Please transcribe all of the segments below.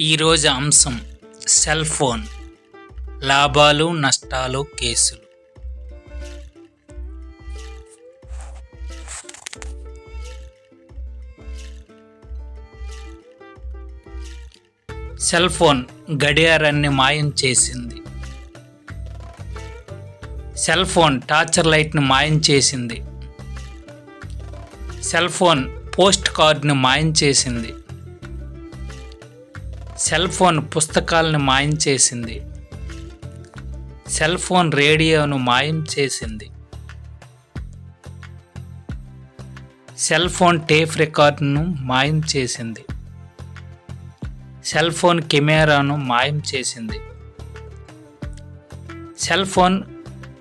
ఈరోజు అంశం cell phone లాభాలు నష్టాలు కేసులు. సెల్ ఫోన్ గడియారాన్ని మాయం చేసింది. సెల్ ఫోన్ టార్చర్ లైట్ని మాయం చేసింది. సెల్ ఫోన్ పోస్ట్ కార్డ్ని మాయం చేసింది. సెల్ ఫోన్ పుస్తకాలను మాయం చేసింది. సెల్ ఫోన్ రేడియోను మాయం చేసింది. సెల్ ఫోన్ టేప్ రికార్డును మాయం చేసింది. సెల్ ఫోన్ కెమెరాను మాయం చేసింది. సెల్ ఫోన్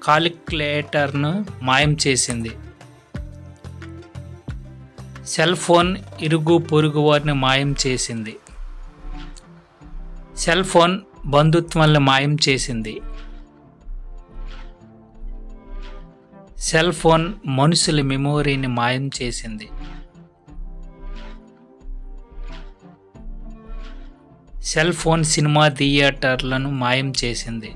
కాలిక్యులేటర్ను మాయం చేసింది. సెల్ ఫోన్ ఇరుగు పొరుగు వారిని మాయం చేసింది. సెల్ ఫోన్ బంధుత్వాలను మాయం చేసింది. సెల్ ఫోన్ మనుషుల మెమోరీని మాయం చేసింది. సెల్ ఫోన్ సినిమా థియేటర్లను మాయం చేసింది.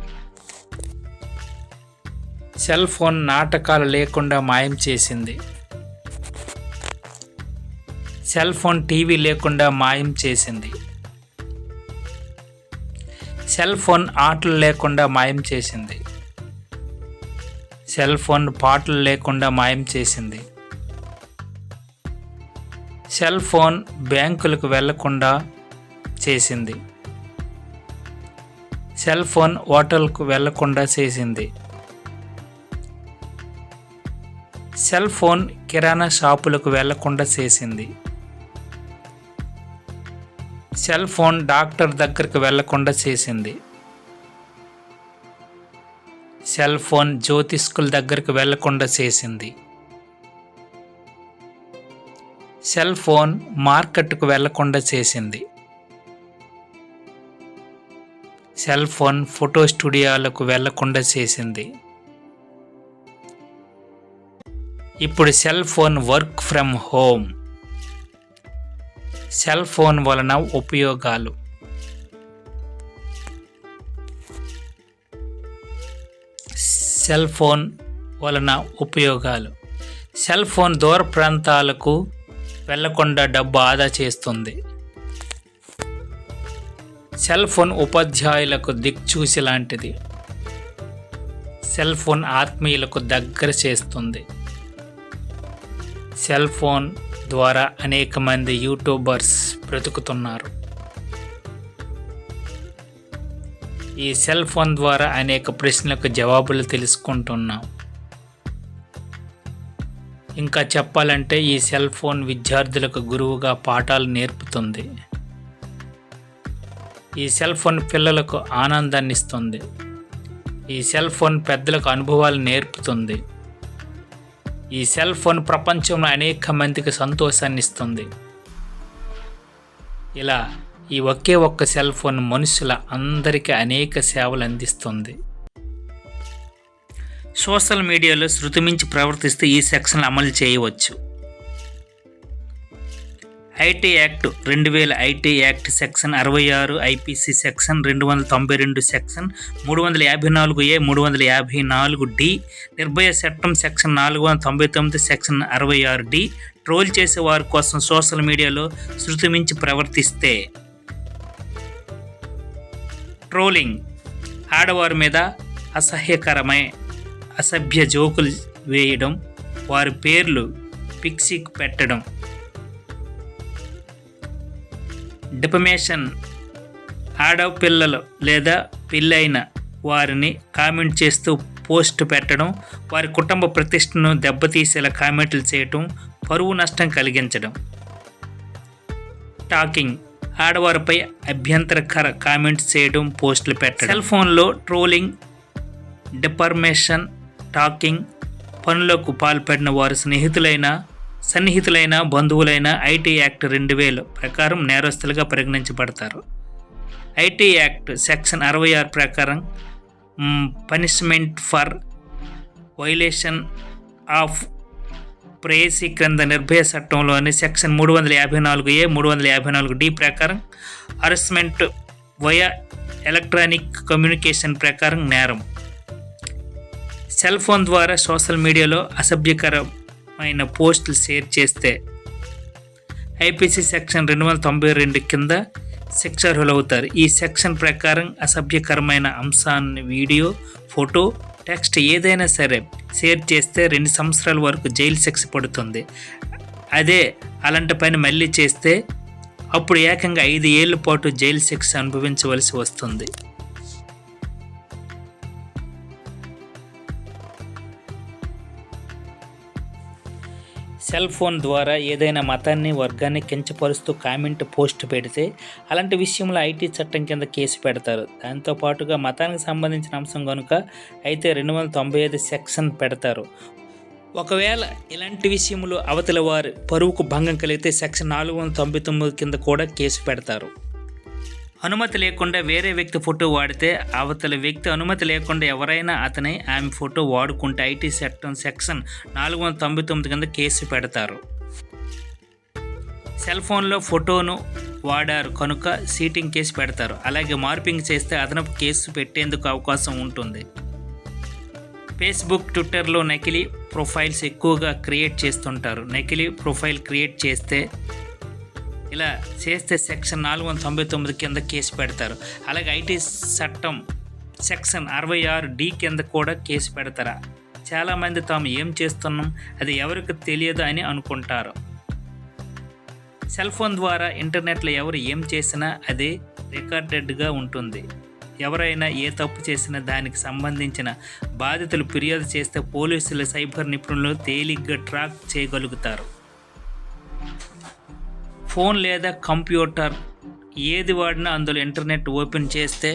సెల్ ఫోన్ నాటకాలు లేకుండా మాయం చేసింది. సెల్ ఫోన్ టీవీ లేకుండా మాయం చేసింది. సెల్ ఫోన్ ఆటలు లేకుండా మాయం చేసింది. సెల్ ఫోన్ పాటలు లేకుండా మాయం చేసింది. సెల్ ఫోన్ బ్యాంకులకు వెళ్ళకుండా చేసింది. సెల్ ఫోన్ హోటల్కు వెళ్ళకుండా చేసింది. సెల్ ఫోన్ కిరాణా షాపులకు వెళ్ళకుండా చేసింది. సెల్ ఫోన్ డాక్టర్ దగ్గరికి వెళ్ళకుండా చేసింది. సెల్ ఫోన్ జ్యోతిష్కుల దగ్గరికి వెళ్ళకుండా చేసింది. సెల్ ఫోన్ మార్కెట్కు వెళ్ళకుండా చేసింది. సెల్ ఫోన్ ఫోటో స్టూడియోలకు వెళ్ళకుండా చేసింది. ఇప్పుడు cell phone work from home. Cell phone వలన ఉపయోగాలు? సెల్ ఫోన్ వలన ఉపయోగాలు. సెల్ ఫోన్ దూర ప్రాంతాలకు వెళ్ళకుండా డబ్బు ఆదా చేస్తుంది. సెల్ ఫోన్ ఉపాధ్యాయులకు దిక్చూసి లాంటిది. సెల్ ఫోన్ ఆత్మీయులకు దగ్గర చేస్తుంది. సెల్ ఫోన్ ద్వారా అనేక మంది యూట్యూబర్స్ బ్రతుకుతున్నారు. ఈ సెల్ ఫోన్ ద్వారా అనేక ప్రశ్నలకు జవాబులు తెలుసుకుంటున్నాం. ఇంకా చెప్పాలంటే ఈ సెల్ ఫోన్ విద్యార్థులకు గురువుగా పాఠాలు నేర్పుతుంది. ఈ సెల్ ఫోన్ పిల్లలకు ఆనందాన్ని ఇస్తుంది ఈ సెల్ ఫోన్ పెద్దలకు అనుభవాలు నేర్పుతుంది. ఈ సెల్ ఫోన్ ప్రపంచంలో అనేక మందికి సంతోషాన్ని ఇస్తుంది. ఇలా ఈ ఒకే ఒక్క సెల్ ఫోన్ మనుషుల అందరికీ అనేక సేవలు అందిస్తుంది. సోషల్ మీడియాలో శృతిమించి ప్రవర్తిస్తే ఈ సెక్షన్ అమలు చేయవచ్చు. ఐటీ యాక్ట్ రెండు వేల ఐటీ యాక్ట్ సెక్షన్ అరవై ఆరు ఐపీసీ సెక్షన్ రెండు వందల తొంభై రెండు సెక్షన్ మూడు వందల యాభై నాలుగు ఏ మూడు వందల యాభై నాలుగు డి నిర్భయ చట్టం సెక్షన్ నాలుగు వందల తొంభై తొమ్మిది సెక్షన్ అరవై ఆరు డి ట్రోల్ చేసే వారి కోసం సోషల్ మీడియాలో శృతిమించి ప్రవర్తిస్తే. ట్రోలింగ్ ఆడవారి మీద అసహ్యకరమై అసభ్య జోకులు వేయడం వారి పేర్లు పిక్సిక్ పెట్టడం. డిపమేషన్ ఆడపిల్లలు లేదా పెళ్ళైన వారిని కామెంట్ చేస్తూ పోస్ట్ పెట్టడం వారి కుటుంబ ప్రతిష్టను దెబ్బతీసేలా కామెంట్లు చేయటం పరువు నష్టం కలిగించడం. టాకింగ్. ఆడవారిపై అభ్యంతరకర కామెంట్స్ చేయడం పోస్టులు పెట్టడం. సెల్ ఫోన్లో ట్రోలింగ్ డిపర్మేషన్ టాకింగ్ పనులకు పాల్పడిన వారి స్నేహితులైన సన్నిహితులైన బంధువులైన ఐటీ యాక్ట్ రెండు వేలు ప్రకారం నేరస్తులుగా పరిగణించబడతారు. ఐటీ యాక్ట్ సెక్షన్ అరవై ఆరు ప్రకారం పనిష్మెంట్ ఫర్ వైలేషన్ ఆఫ్ ప్రేయసి క్రింద నిర్భయ చట్టంలోని సెక్షన్ మూడు వందల యాభై నాలుగు ఏ మూడు వందల యాభై నాలుగు డి ప్రకారం అరెస్ట్మెంట్ వయా ఎలక్ట్రానిక్ కమ్యూనికేషన్ ప్రకారం నేరం. సెల్ ఫోన్ ద్వారా సోషల్ మీడియాలో అసభ్యకర ఆయన పోస్టులు షేర్ చేస్తే ఐపీసీ సెక్షన్ రెండు వందల తొంభై రెండు కింద శిక్షార్హులవుతారు. ఈ సెక్షన్ ప్రకారం అసభ్యకరమైన అంశాన్ని వీడియో ఫోటో టెక్స్ట్ ఏదైనా సరే షేర్ చేస్తే రెండు సంవత్సరాల వరకు జైలు శిక్ష పడుతుంది. అదే అలాంటి పని మళ్ళీ చేస్తే అప్పుడు ఏకంగా ఐదు ఏళ్ళ పాటు జైలు శిక్ష అనుభవించవలసి వస్తుంది. సెల్ ఫోన్ ద్వారా ఏదైనా మతాన్ని వర్గాన్ని కించపరుస్తూ కామెంట్ పోస్ట్ పెడితే అలాంటి విషయంలో ఐటీ చట్టం కింద కేసు పెడతారు. దాంతో పాటుగా మతానికి సంబంధించిన అంశం కనుక అయితే రెండు వందల తొంభై ఐదు సెక్షన్ పెడతారు. ఒకవేళ ఇలాంటి విషయంలో అవతల వారి పరువుకు భంగం కలిగితే సెక్షన్ నాలుగు వందల తొంభై తొమ్మిది కింద కూడా కేసు పెడతారు. అనుమతి లేకుండా వేరే వ్యక్తి ఫోటో వాడితే అవతల వ్యక్తి అనుమతి లేకుండా ఎవరైనా అతని ఆమె ఫోటో వాడుకుంటే ఐటీ చట్టం సెక్షన్ నాలుగు వందల తొంభై తొమ్మిది కింద కేసు పెడతారు. సెల్ ఫోన్లో ఫోటోను వాడారు కనుక సీటింగ్ కేసు పెడతారు. అలాగే మార్పింగ్ చేస్తే అదనపు కేసు పెట్టేందుకు అవకాశం ఉంటుంది. ఫేస్బుక్ ట్విట్టర్లో నకిలీ ప్రొఫైల్స్ ఎక్కువగా క్రియేట్ చేస్తుంటారు. నకిలీ ప్రొఫైల్ క్రియేట్ చేస్తే ఇలా చేస్తే సెక్షన్ నాలుగు వందల తొంభై తొమ్మిది కింద కేసు పెడతారు. అలాగే ఐటీ చట్టం సెక్షన్ అరవై ఆరు డి కింద కూడా కేసు పెడతారా. చాలామంది తాము ఏం చేస్తున్నాం? అది ఎవరికి తెలియదు అని అనుకుంటారు. సెల్ ఫోన్ ద్వారా ఇంటర్నెట్లో ఎవరు ఏం చేసినా అది రికార్డెడ్గా ఉంటుంది. ఎవరైనా ఏ తప్పు చేసినా దానికి సంబంధించిన బాధితులు ఫిర్యాదు చేస్తే పోలీసులు సైబర్ నిపుణులు తేలిగ్గా ట్రాక్ చేయగలుగుతారు. ఫోన్ లేదా కంప్యూటర్ ఏది వాడినా అందులో ఇంటర్నెట్ ఓపెన్ చేస్తే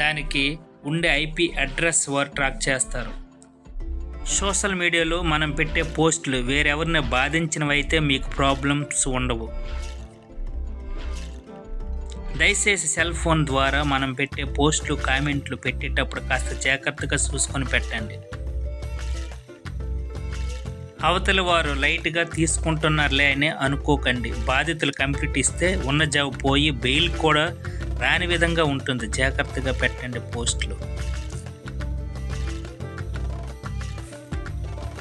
దానికి ఉండే ఐపీ అడ్రస్ వారు ట్రాక్ చేస్తారు. సోషల్ మీడియాలో మనం పెట్టే పోస్టులు వేరెవరిని బాధించినవైతే మీకు ప్రాబ్లమ్స్ ఉండవు. దయచేసి సెల్ ఫోన్ ద్వారా మనం పెట్టే పోస్టులు కామెంట్లు పెట్టేటప్పుడు కాస్త జాగ్రత్తగా చూసుకొని పెట్టండి. అవతల వారు లైట్గా తీసుకుంటున్నారులే అని అనుకోకండి. బాధితులు కంప్లీట్ ఇస్తే ఉన్న జాబ్ పోయి బెయిల్ కూడా రాని విధంగా ఉంటుంది. జాగ్రత్తగా పెట్టండి పోస్టులు.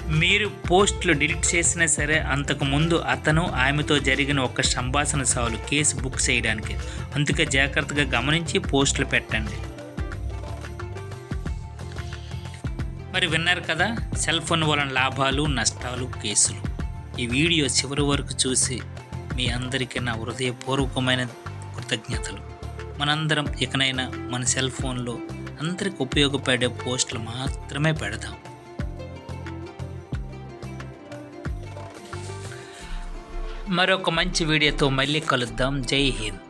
మీరు పోస్టులు డిలీట్ చేసినా సరే అంతకుముందు అతను ఆమెతో జరిగిన ఒక సంభాషణ సాలు కేసు బుక్ చేయడానికి. అందుకే జాగ్రత్తగా గమనించి పోస్టులు పెట్టండి. మరి విన్నారు కదా సెల్ ఫోన్ వలన లాభాలు నష్టాలు కేసులు. ఈ వీడియో చివరి వరకు చూసి మీ అందరికీ నా హృదయపూర్వకమైన కృతజ్ఞతలు. మనందరం ఇకనైనా మన సెల్ ఫోన్లో అందరికి ఉపయోగపడే పోస్టులు మాత్రమే పెడదాం. మరొక మంచి వీడియోతో మళ్ళీ కలుద్దాం. జై హింద్.